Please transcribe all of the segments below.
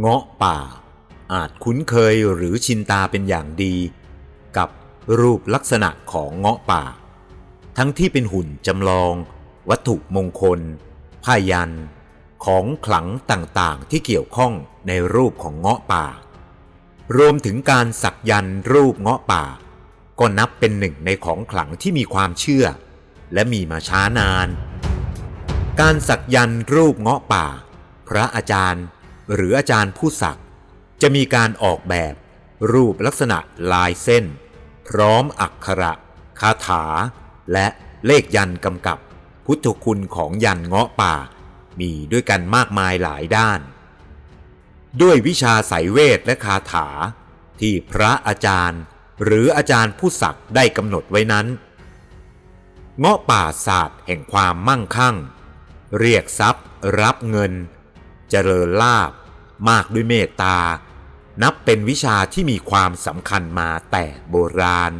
เงาะป่า อาจคุ้นเคยหรือชินตาเป็นอย่างดี กับรูปลักษณะของเงาะป่า ทั้งที่เป็นหุ่นจำลอง วัตถุมงคลผ้ายัน ของขลังต่างๆที่เกี่ยวข้องในรูปของเงาะป่า รวมถึงการสักยันรูปเงาะป่า ก็นับเป็นหนึ่งในของขลังที่มีความเชื่อ และมีมาช้านาน การสักยันรูปเงาะป่า พระอาจารย์ หรืออาจารย์ผู้สัก จะมีการออกแบบ รูปลักษณะลายเส้น พร้อมอักขระคาถา และเลขยันกำกับ พุทธคุณของยันเงาะป่า มีด้วยกันมากมายหลายด้าน ด้วยวิชาไสยเวทและคาถา ที่พระอาจารย์หรืออาจารย์ผู้สักได้กำหนดไว้นั้น เงาะป่าศาสตร์แห่งความมั่งคั่ง เรียกทรัพย์ รับเงิน เจริญลาบมากด้วยเมตตา นับเป็นวิชาที่มีความสำคัญมาแต่โบราณ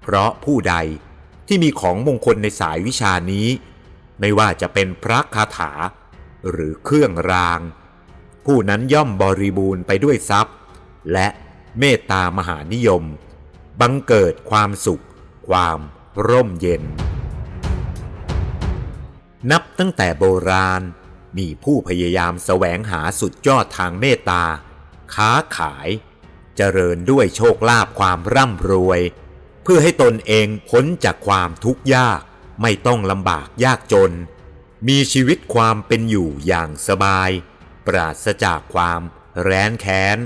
เพราะผู้ใดที่มีของมงคลในสายวิชานี้ ไม่ว่าจะเป็นพระคาถา หรือเครื่องราง ผู้นั้นย่อมบริบูรณ์ไปด้วยทรัพย์ และเมตตามหานิยม บังเกิดความสุข ความร่มเย็น นับตั้งแต่โบราณ มีผู้พยายามแสวงหาสุดยอดทางเมตตา ค้าขาย เจริญด้วยโชคลาภความร่ำรวย เพื่อให้ตนเองพ้นจากความทุกข์ยาก ไม่ต้องลำบากยากจน มีชีวิตความเป็นอยู่อย่างสบาย ปราศจากความแร้นแค้น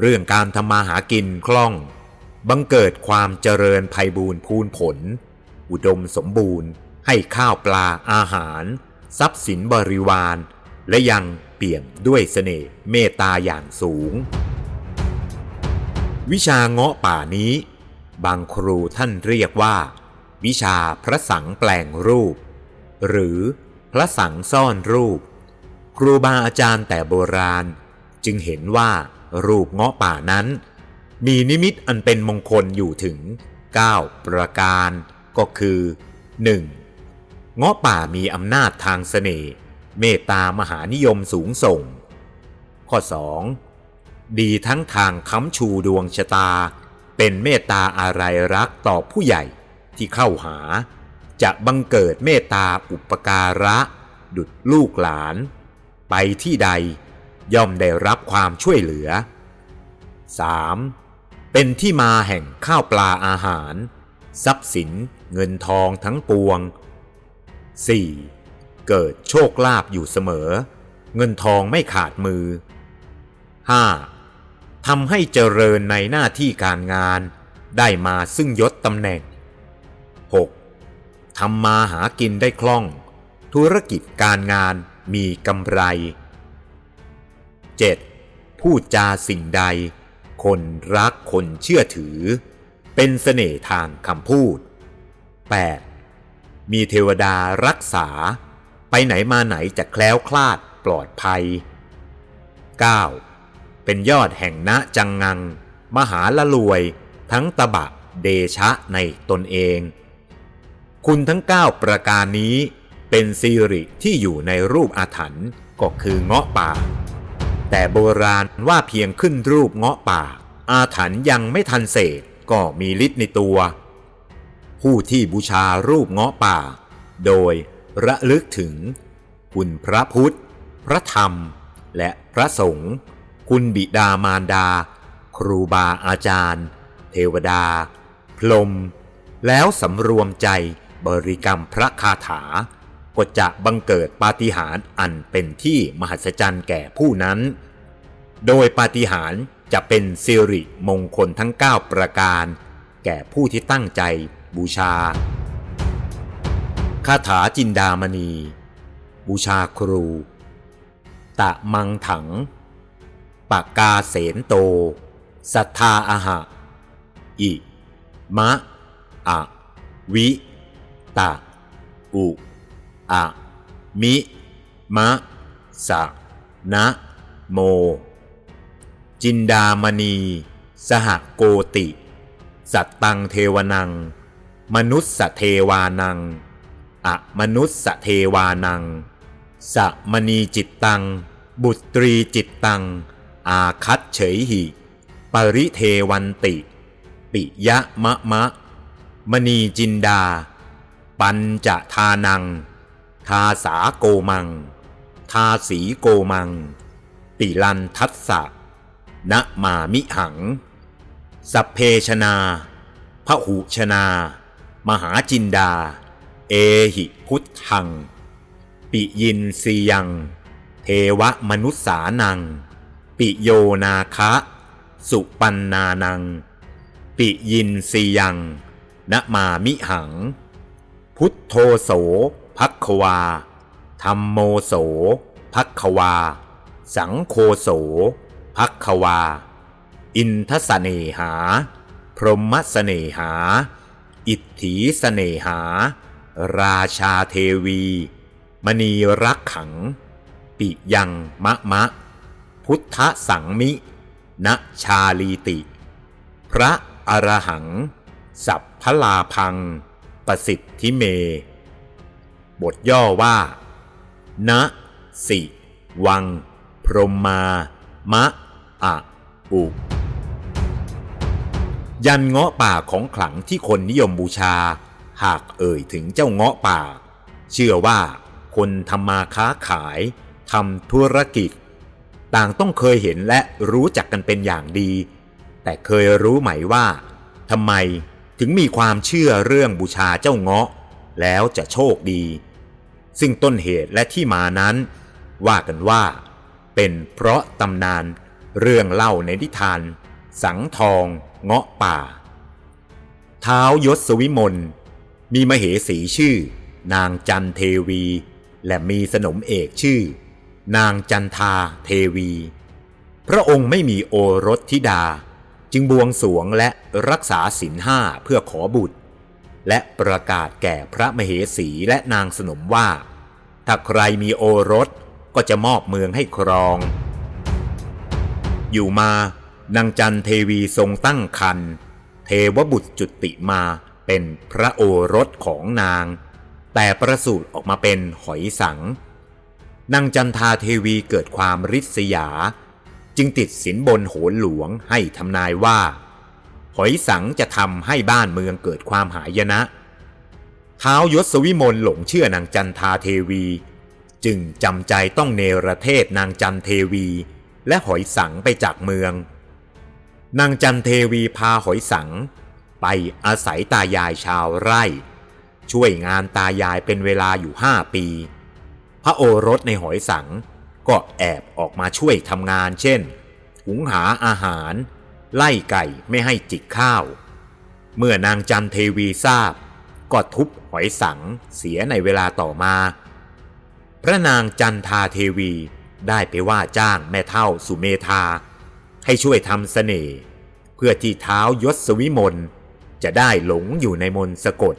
เรื่องการทำมาหากินคล่อง บังเกิดความเจริญภัยบูรณ์พูนผล อุดมสมบูรณ์ ให้ข้าวปลาอาหาร ทรัพย์สินบริวาร และยังเปี่ยมด้วยเสน่ห์เมตตาอย่างสูง วิชาเงาะป่านี้ บางครูท่านเรียกว่า วิชาพระสังแปลงรูป หรือพระสังซ่อนรูป ครูบาอาจารย์แต่โบราณ จึงเห็นว่ารูปเงาะป่านั้น มีนิมิตอันเป็นมงคลอยู่ถึง 9 ประการก็คือ 1. เงาะป่ามีอำนาจทางเสน่ห์เมตตามหานิยมสูงส่ง ข้อ 2. ดีทั้งทางค้ำชูดวงชะตา เป็นเมตตาอะไรรักต่อผู้ใหญ่ที่เข้าหา จะบังเกิดเมตตาอุปการะ ดุดลูกหลาน ไปที่ใดย่อมได้รับความช่วยเหลือ 3. เป็นที่มาแห่งข้าวปลาอาหาร ทรัพย์สินเงินทองทั้งปวง 4. เกิดโชคลาภอยู่เสมอ เงินทองไม่ขาดมือ 5. ทำให้เจริญในหน้าที่การงาน ได้มาซึ่งยศตำแหน่ง 6. ทำมาหากินได้คล่อง ธุรกิจการงานมีกำไร 7. พูดจาสิ่งใด คนรักคนเชื่อถือ เป็นเสน่ห์ทางคำพูด 8. มีเทวดารักษา ไปไหนมาไหนจะแคล้วคลาดปลอดภัย 9. เป็นยอดแห่งณจังงัง มหาละรวย ทั้งตบะเดชะในตนเอง คุณทั้ง 9 ประการนี้เป็นสิริที่อยู่ในรูปอาถรรพ์ก็คือเงาะป่า แต่โบราณว่าเพียงขึ้นรูปเงาะป่า อาถรรพ์ยังไม่ทันเสกก็มีฤทธิ์ในตัว ผู้ที่บูชารูปเงาะป่า โดยระลึกถึง คุณพระพุทธ พระธรรม และพระสงฆ์คุณบิดามารดา ครูบาอาจารย์ เทวดา พรหมแล้วสำรวมใจบริกรรมพระคาถา ก็จะบังเกิดปาฏิหาริย์อันเป็นที่มหัศจรรย์แก่ผู้นั้น โดยปาฏิหาริย์จะเป็นสิริมงคลทั้ง 9 ประการ แก่ผู้ที่ตั้งใจ บูชาคาถาจินดามณี บูชาครู ตะมังถัง ปากกาเสนโต สัทธาอาหะ อิ มะ อะ วิ ตะ อุ อะ มิ มะ สะ นะ โม จินดามณี สหโกติ สัตตังเทวนัง มนุสสเทวานัง อะมนุสสเทวานังสะมณีจิตตัง บุตรีจิตตัง อาคัตเฉยหิ ปริเทวันติ ปิยะมะมะ มณีจินดา ปัญจะทานัง ทาสาโกมัง ทาสีโกมัง ติลันทัสสะนะมามิหัง สัพเพชนาพหุชนา มหาจินดา เอหิพุทธัง ปิยินสียัง เทวมนุษสานัง ปิโยนาคะ สุปันนานัง ปิยินสียังนะมามิหัง พุทโธโสพักควาธรรมโมโสพักควา สังโฆโสพักควา อินทสเสนหา พรหมสเสนหา อิทธิสเสนหา ราชาเทวี มณีรักขัง ปิยังมะมะ พุทธสังมิณชาลีติ พระอรหัง สัพพลาพัง ประสิทธิเม บทย่อว่าณสิ วัง พรมมา มะอะอุ ยันเงาะป่าของขลังที่คนนิยมบูชา หากเอ่ยถึงเจ้าเงาะป่า เชื่อว่าคนทำมาค้าขายทำธุรกิจ ต่างต้องเคยเห็นและรู้จักกันเป็นอย่างดี แต่เคยรู้ไหมว่าทำไมถึงมีความเชื่อเรื่องบูชาเจ้าเงาะ แล้วจะโชคดี ซึ่งต้นเหตุและที่มานั้น ว่ากันว่า เป็นเพราะตำนานเรื่องเล่าในนิทาน สังทอง เงาะป่า เท้ายศวิมล มีมเหสีชื่อ นางจันเทวี และมีสนมเอกชื่อ นางจันทาเทวี พระองค์ไม่มีโอรสธิดา จึงบวงสวงและรักษาศีลห้าเพื่อขอบุตร และประกาศแก่พระมเหสีและนางสนมว่า ถ้าใครมีโอรสก็จะมอบเมืองให้ครอง อยู่มา นางจันเทวีทรงตั้งคัน เทวบุตรจุติมาเป็นพระโอรสของนาง แต่ประสูติออกมาเป็นหอยสัง นางจันทาเทวีเกิดความริษยา จึงติดสินบนโหนหลวงให้ทำนายว่า หอยสังจะทำให้บ้านเมืองเกิดความหายนะ ท้าวยศวิมลหลงเชื่อนางจันทาเทวี จึงจำใจต้องเนรเทศนางจันเทวี และหอยสังไปจากเมือง นางจันเทวีพาหอยสัง ไปอาศัยตายายชาวไร่ ช่วยงานตายายเป็นเวลาอยู่ห้าปี พระโอรสในหอยสังก็แอบออกมาช่วยทำงานเช่น หุงหาอาหาร ไล่ไก่ไม่ให้จิกข้าว เมื่อนางจันเทวีทราบ ก็ทุบหอยสังเสียในเวลาต่อมา พระนางจันทาเทวีได้ไปว่าจ้างแม่เท่าสุเมธา ให้ช่วยทำเสน่ห์ เพื่อที่เท้ายศวิมลจะได้หลงอยู่ในมนสะกด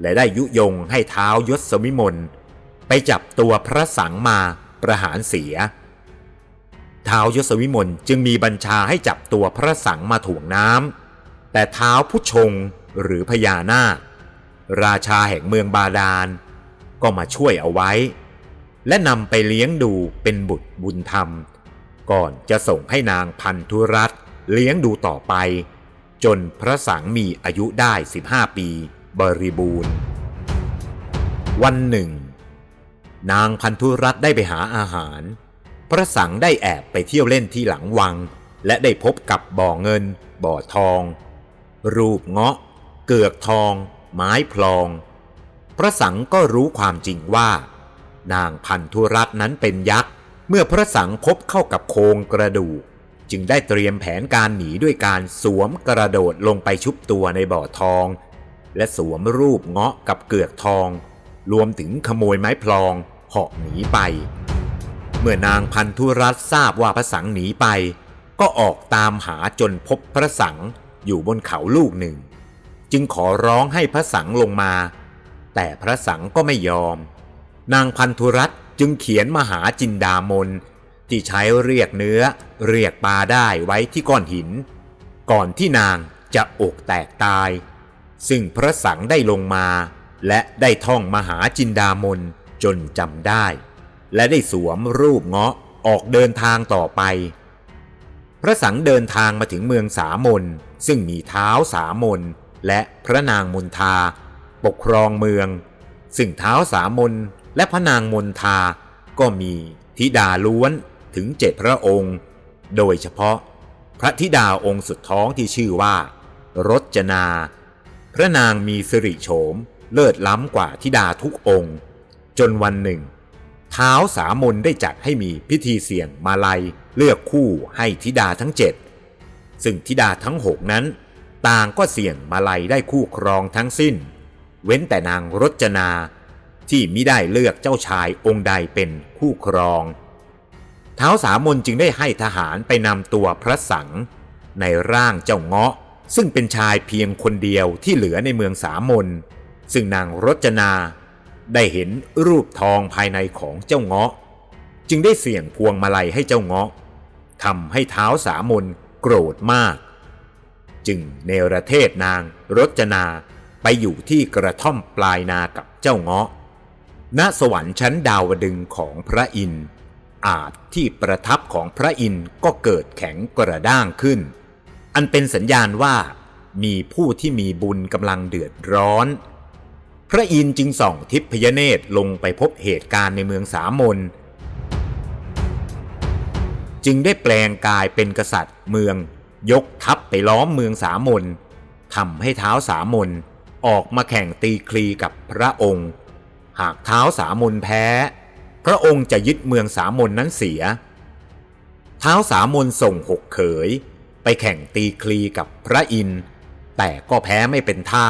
และได้ยุยงให้เท้ายศวิมลไปจับตัวพระสังมาประหารเสีย เท้ายศวิมลจึงมีบัญชาให้จับตัวพระสังมาถ่วงน้ำแต่เท้าผู้ชงหรือพญานาคราชาแห่งเมืองบาดาล ก็มาช่วยเอาไว้ และนำไปเลี้ยงดูเป็นบุตรบุญธรรม ก่อนจะส่งให้นางพันธุรัตเลี้ยงดูต่อไป จนพระสังมีอายุได้ 15 ปีบริบูรณ์ วันหนึ่ง นางพันธุรัตได้ไปหาอาหาร พระสังได้แอบไปเที่ยวเล่นที่หลังวัง และได้พบกับบ่อเงิน บ่อทอง รูปเงาะ เกือกทอง ไม้พลอง พระสังก็รู้ความจริงว่า นางพันธุรัตนั้นเป็นยักษ์ เมื่อพระสังพบเข้ากับโครงกระดูก จึงได้เตรียมแผนการหนีด้วยการสวมกระโดดลงไปชุบตัวในบ่อทอง และสวมรูปเงาะกับเกือกทอง รวมถึงขโมยไม้พลองเหาะหนีไป เมื่อนางพันธุรัตทราบว่าพระสังหนีไป ก็ออกตามหาจนพบพระสังอยู่บนเขาลูกหนึ่ง จึงขอร้องให้พระสังลงมา แต่พระสังก็ไม่ยอม นางพันธุรัต จึงเขียนมหาจินดามน ที่ใช้เรียกเนื้อ เรียกปลาได้ไว้ที่ก้อนหิน ก่อนที่นางจะอกแตกตาย ซึ่งพระสังได้ลงมา และได้ท่องมหาจินดามนจนจำได้ และได้สวมรูปเงาะออกเดินทางต่อไป พระสังเดินทางมาถึงเมืองสามน ซึ่งมีเท้าสามน และพระนางมนทา ปกครองเมือง ซึ่งเท้าสามน และพระนางมนทาก็มีธิดาล้วนถึงเจ็ดพระองค์ โดยเฉพาะ พระธิดาองค์สุดท้องที่ชื่อว่า รจนา พระนางมีสิริโฉมเลิศล้ำกว่าธิดาทุกองค์ จนวันหนึ่ง เท้าสามนได้จัดให้มีพิธีเสี่ยงมาลัยเลือกคู่ให้ธิดาทั้งเจ็ดซึ่งธิดาทั้งหกนั้น ต่างก็เสี่ยงมาลัยได้คู่ครองทั้งสิ้น เว้นแต่นางรจนา ที่มิได้เลือกเจ้าชายองค์ใดเป็นคู่ครอง เท้าสามนจึงได้ให้ทหารไปนำตัวพระสัง ในร่างเจ้าเงาะ ซึ่งเป็นชายเพียงคนเดียวที่เหลือในเมืองสามนซึ่งนางรจนาได้เห็นรูปทองภายในของเจ้าเงาะ จึงได้เสี่ยงพวงมาลัยให้เจ้าเงาะทำให้เท้าสามนโกรธมาก จึงเนรเทศนางรจนาไปอยู่ที่กระท่อมปลายนากับเจ้าเงาะ ณสวรรค์ชั้นดาวดึงของพระอินทร์อาจที่ประทับของพระอินทร์ก็เกิดแข็งกระด้างขึ้น อันเป็นสัญญาณว่า มีผู้ที่มีบุญกำลังเดือดร้อน พระอินทร์จึงส่องทิพยเนตรลงไปพบเหตุการณ์ในเมืองสามนจึงได้แปลงกายเป็นกษัตริย์เมือง ยกทัพไปล้อมเมืองสามนทำให้เท้าสามนออกมาแข่งตีคลีกับพระองค์ หากเท้าสามนแพ้ พระองค์จะยึดเมืองสามนนั้นเสีย เท้าสามนส่งหกเขย ไปแข่งตีคลีกับพระอินทร์แต่ก็แพ้ไม่เป็นท่า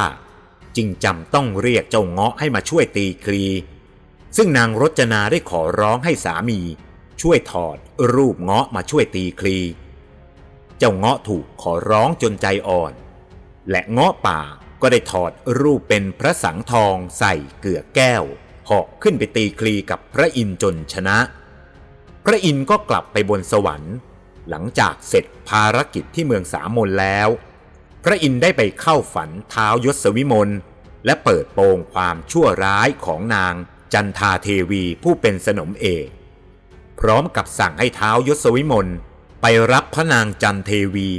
จึงจำต้องเรียกเจ้าเงาะให้มาช่วยตีคลี ซึ่งนางรจนาได้ขอร้องให้สามี ช่วยถอดรูปเงาะมาช่วยตีคลี เจ้าเงาะถูกขอร้องจนใจอ่อน และเงาะป่า ก็ได้ถอดรูปเป็นพระสังทองใส่เกือกแก้วเหาะขึ้นไปตีคลีกับพระอินทร์จนชนะ พระอินทร์ก็กลับไปบนสวรรค์ หลังจากเสร็จภารกิจที่เมืองสามนแล้ว พระอินทร์ได้ไปเข้าฝันเท้าวยศวิมลและเปิดโปงความชั่วร้ายของนางจันทาเทวีผู้เป็นสนมเอกพร้อมกับสั่งให้เท้าวยศวิมลไปรับพระนางจันเทวี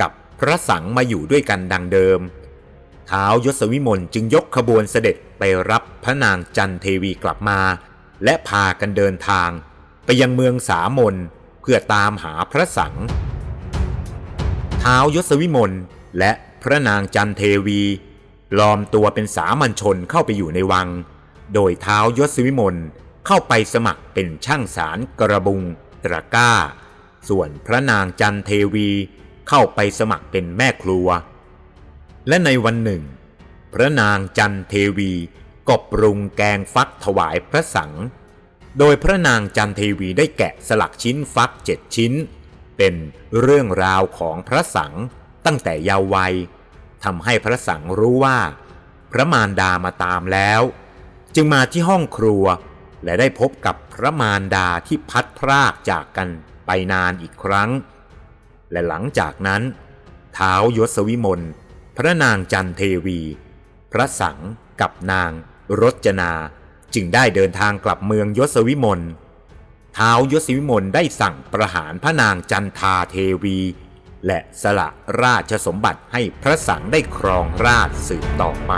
กับพระสังมาอยู่ด้วยกันดังเดิม ท้าวยศวิมลจึงยกขบวนเสด็จไปรับพระนางจันเทวีกลับมา และพากันเดินทาง ไปยังเมืองสามนเพื่อตามหาพระสังท้าวยศวิมลและพระนางจันเทวีลอมตัวเป็นสามัญชนเข้าไปอยู่ในวัง โดยเท้าวยศวิมลเข้าไปสมัครเป็นช่างสารกระบุงตระก้า ส่วนพระนางจันเทวีเข้าไปสมัครเป็นแม่ครัว และในวันหนึ่ง พระนางจันเทวีก็ปรุงแกงฟักถวายพระสัง โดยพระนางจันเทวีได้แกะสลักชิ้นฟักเจ็ดชิ้น เป็นเรื่องราวของพระสังตั้งแต่เยาว์วัยทำให้พระสังรู้ว่า พระมารดามาตามแล้ว จึงมาที่ห้องครัว และได้พบกับพระมารดาที่พัดพรากจากกันไปนานอีกครั้ง และหลังจากนั้น เท้ายศวิมล พระนางจันเทวี พระสังกับนางรจนา จึงได้เดินทางกลับเมืองยศวิมลท้าวยศวิมลได้สั่งประหารพระนางจันทาเทวี และสละราชสมบัติให้พระสังได้ครองราชสืบต่อไป